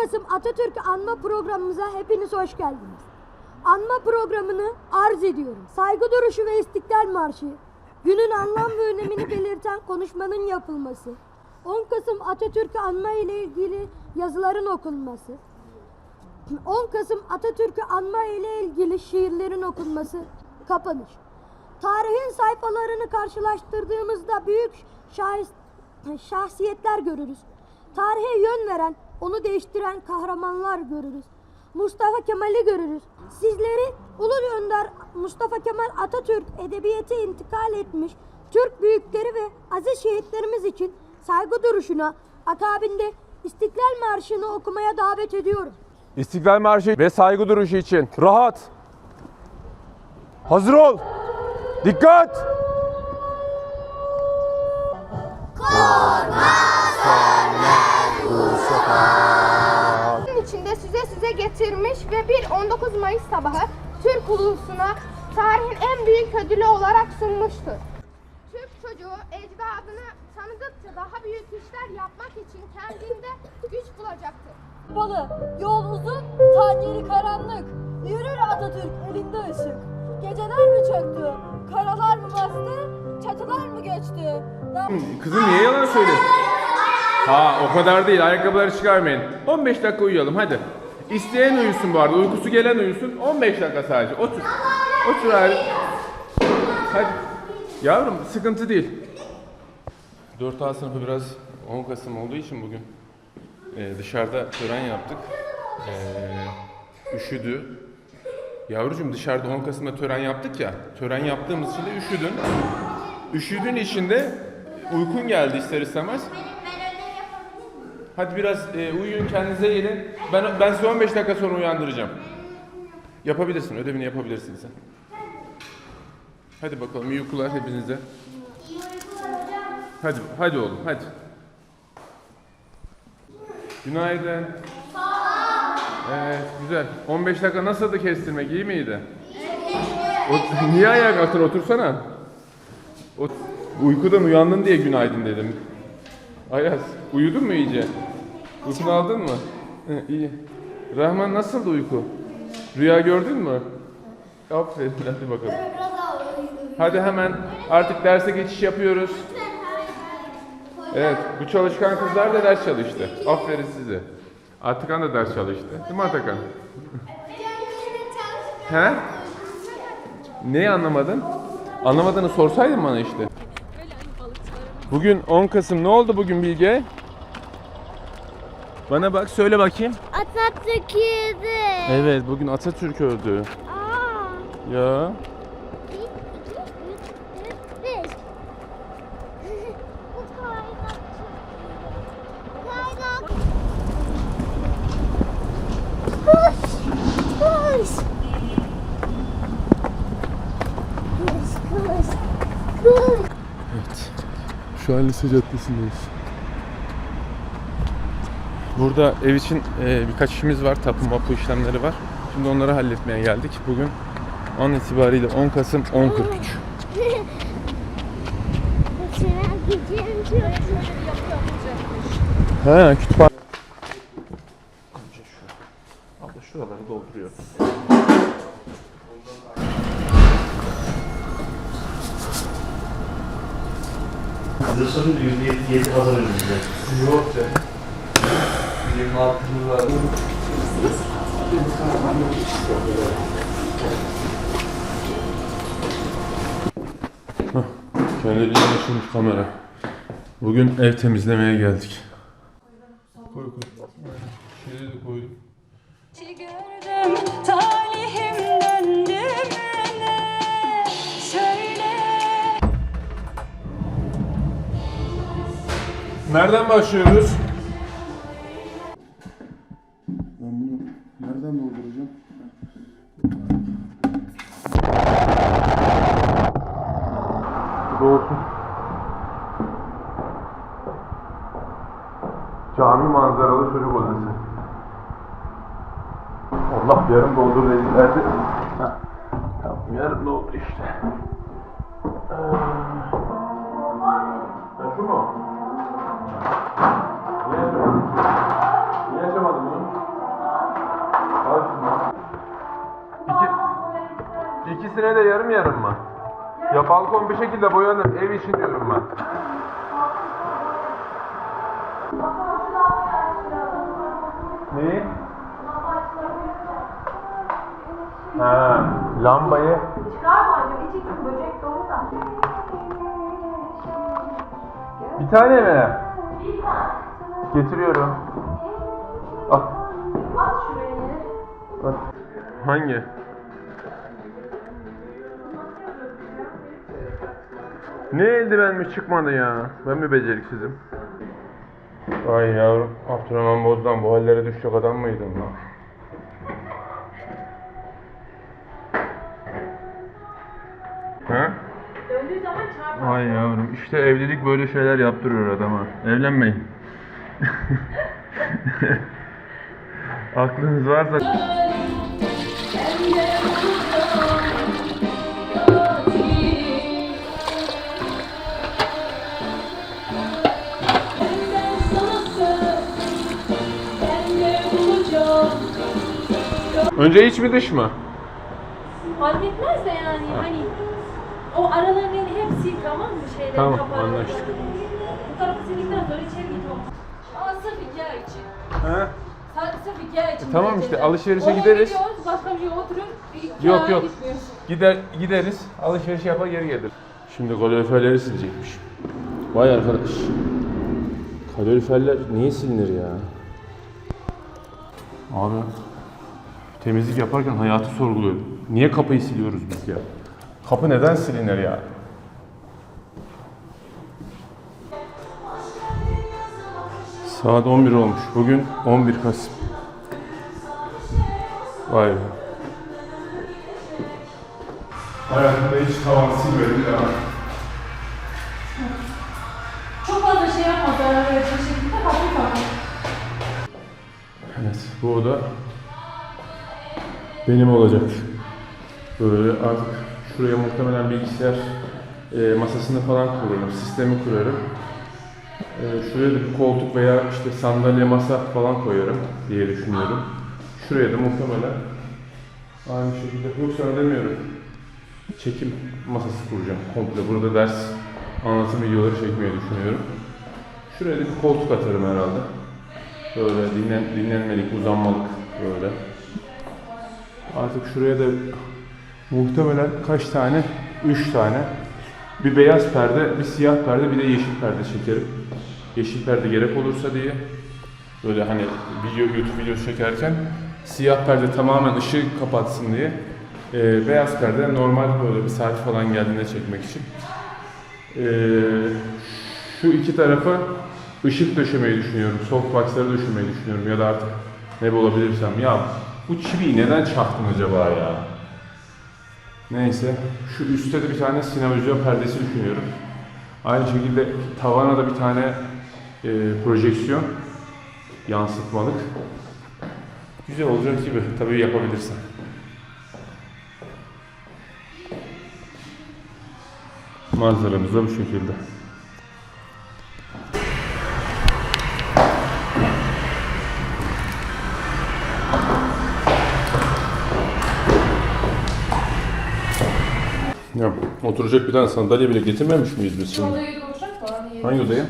Kasım Atatürk Anma programımıza hepiniz hoş geldiniz. Anma programını arz ediyorum. Saygı duruşu ve İstiklal Marşı, günün anlam ve önemini belirten konuşmanın yapılması, 10 Kasım Atatürk'ü anma ile ilgili yazıların okunması, 10 Kasım Atatürk'ü anma ile ilgili şiirlerin okunması, kapanış. Tarihin sayfalarını karşılaştırdığımızda büyük şahis, şahsiyetler görürüz. Tarihe yön veren, onu değiştiren kahramanlar görürüz. Mustafa Kemal'i görürüz. Sizleri Ulu Önder Mustafa Kemal Atatürk edebiyete intikal etmiş Türk büyükleri ve aziz şehitlerimiz için saygı duruşuna akabinde İstiklal Marşı'nı okumaya davet ediyorum. İstiklal Marşı ve saygı duruşu için rahat. Hazır ol. Dikkat. Bunun getirmiş ve bir 19 Mayıs sabahı Türk ulusuna tarihin en büyük ödülü olarak sunmuştur. Türk çocuğu ecdadını tanıdıkça daha büyük işler yapmak için kendinde güç bulacaktır. Balı, yol uzun, tan yeri karanlık. Yürür Atatürk elinde ışık. Geceler mi çöktü, karalar mı bastı, çatılar mı göçtü? Kızım niye yalan söylüyorsun? Ha o kadar değil. Ayakkabıları çıkarmayın. 15 dakika uyuyalım hadi. İsteyen uyusun bu arada. Uykusu gelen uyusun. 15 dakika sadece. Otur. Otur abi. Hadi. Yavrum sıkıntı değil. 4A sınıfı biraz 10 Kasım olduğu için bugün e, dışarıda tören yaptık. E, üşüdü. Yavrucuğum dışarıda 10 Kasım'da tören yaptık ya. Tören yaptığımız için de üşüdün. Üşüdüğün için uykun geldi ister istemez. Hadi biraz e, uyuyun kendinize gelin. Ben ben sizi 15 dakika sonra uyandıracağım. Yapabilirsin, ödevini yapabilirsin sen. Hadi bakalım iyi uykular hepinize. Hadi, hadi oğlum, hadi. Günaydın. Evet, güzel. 15 dakika nasıldı kestirmek, iyi miydi? O, niye ayağa kalktın, otursana. O, uykudan uyandın diye günaydın dedim. Ayaz, uyudun mu iyice? Uykunu aldın mı? He, iyi. Rahman nasıldı uyku? Rüya gördün mü? Aferin, hadi bakalım. Hadi hemen artık derse geçiş yapıyoruz. Evet, bu çalışkan kızlar da ders çalıştı. Aferin size. Atakan da ders çalıştı. Değil mi Atakan? He? Neyi anlamadın? Anlamadığını sorsaydın bana işte. Bugün 10 Kasım ne oldu bugün Bilge? Bana bak söyle bakayım. Atatürk yedi. Evet bugün Atatürk öldü. Aa. Ya. Bir, iki, üç, dört, beş. Bu kaynak. Kaynak. Koş. Koş. Koş, koş. Koş. Evet. Şu an lise caddesindeyiz. Burada ev için e, birkaç işimiz var. Tapu mapu işlemleri var. Şimdi onları halletmeye geldik. Bugün an itibariyle 10 Kasım 10.43. Mesela gideceğim çok. He kütüphane. Önce şu. Abla şuraları dolduruyor. Hazırsanız %77 hazır önümüzde. Yok be. 26 yıl var. Şöyle bir açılmış kamera. Bugün ev temizlemeye geldik. Koy koy. Şöyle de koydum. gördüm talihim döndü mü ne söyle Nereden başlıyoruz? Nereden dolduracağım? Doğru. Cami manzaralı çocuk odası. Allah yarım doldur dedilerdi. Yarım doldu işte. Yarım yarım mı? Ya balkon bir şekilde boyanır. Ev için diyorum ben. Neyi? Ha, lambayı. Bir tane mi? Bir tane. Getiriyorum. Al. At şuraya. Hangi? Ne eldivenmiş çıkmadı ya. Ben mi beceriksizim? Ay yavrum, Abdurrahman Boz'dan bu hallere düşecek adam mıydın lan? Ha? Ay yavrum, işte evlilik böyle şeyler yaptırıyor adama. Evlenmeyin. Aklınız varsa... Önce iç mi dış mı? Fark etmez de yani hani o aralarının hepsi tamam mı şeyleri Tamam, kapalı. anlaştık. Bu tarafı sildikten sonra içeri git o. Ama sırf hikaye için. He? Sadece sırf hikaye için. tamam gideceğiz işte, yani. alışverişe Oraya gideriz. gidiyoruz, başka bir şey oturuyoruz. bir Yok hikaye yok. gitmiyor. Gider gideriz. Alışveriş yapar geri gelir. Şimdi kaloriferleri silecekmiş. Vay arkadaş. Kaloriferler niye silinir ya? Abi temizlik yaparken hayatı sorguluyorum. Niye kapıyı siliyoruz biz ya? Kapı neden silinir ya? Saat 11 olmuş. Bugün 11 Kasım. Vay be. Hayatımda hiç tavan silmedim ya. Çok fazla şey yapma zarar verecek şekilde hafif hafif. Evet, bu oda benim olacak. Böyle artık şuraya muhtemelen bilgisayar e, masasını falan kurarım, sistemi kurarım. E, şuraya da bir koltuk veya işte sandalye masa falan koyarım diye düşünüyorum. Şuraya da muhtemelen aynı şekilde, yok sana demiyorum. Çekim masası kuracağım komple. Burada ders anlatım videoları çekmeyi düşünüyorum. Şuraya da bir koltuk atarım herhalde. Böyle dinlen, dinlenmelik, uzanmalık böyle. Artık şuraya da muhtemelen kaç tane? Üç tane. Bir beyaz perde, bir siyah perde, bir de yeşil perde çekerim. Yeşil perde gerek olursa diye. Böyle hani video, YouTube videosu çekerken siyah perde tamamen ışığı kapatsın diye. Ee, beyaz perde normal böyle bir saat falan geldiğinde çekmek için. Ee, şu iki tarafa ışık döşemeyi düşünüyorum. Softbox'ları döşemeyi düşünüyorum ya da artık ne bulabilirsem. Ya bu çiviyi neden çaktın acaba ya? Neyse. Şu üstte de bir tane sinemavizyon perdesi düşünüyorum. Aynı şekilde tavana da bir tane e, projeksiyon yansıtmalık. Güzel olacak gibi. Tabii yapabilirsen. Manzaramız da bu şekilde. Oturacak bir tane sandalye bile getirmemiş miyiz biz şimdi? Mı? Hani Hangi odaya?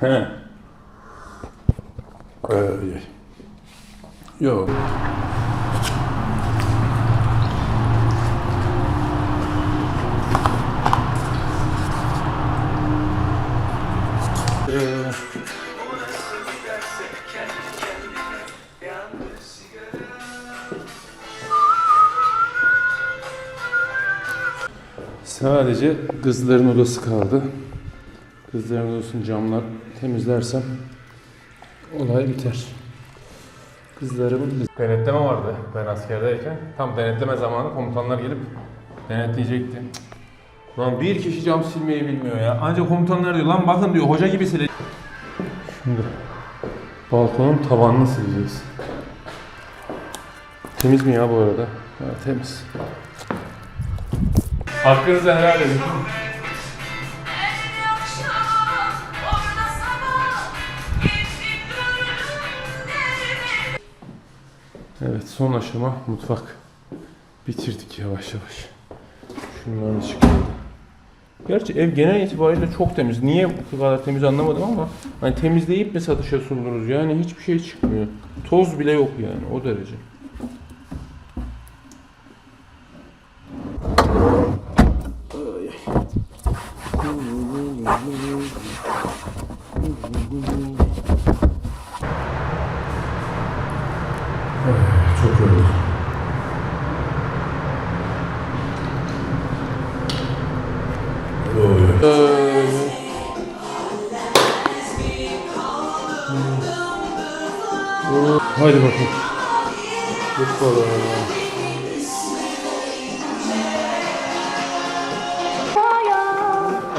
He. Ay. Yok. Sadece kızların odası kaldı. Kızların odasının camlar temizlersem olay biter. Kızlarımın Denetleme vardı ben askerdeyken. Tam denetleme zamanı komutanlar gelip denetleyecekti. Lan bir kişi cam silmeyi bilmiyor ya. Ancak komutanlar diyor lan bakın diyor hoca gibi sile. Şimdi balkonun tavanını sileceğiz. Temiz mi ya bu arada? Ha, temiz. Hakkınızı helal edin. Evet son aşama mutfak. Bitirdik yavaş yavaş. Şundan çıkıyor. Gerçi ev genel itibariyle çok temiz. Niye bu kadar temiz anlamadım ama hani temizleyip mi satışa sundunuz? Yani hiçbir şey çıkmıyor. Toz bile yok yani o derece. Çok yoruldum. Hadi bakalım. Hoppala.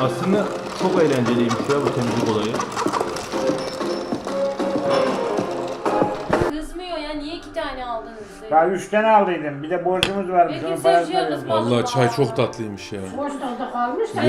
Aslında çok eğlenceliymiş ya bu temizlik olayı. Ya üç tane aldıydım. Bir de borcumuz varmış. Peki Onun siz parasını şey Vallahi çay çok tatlıymış ya. Boşlarda kalmış da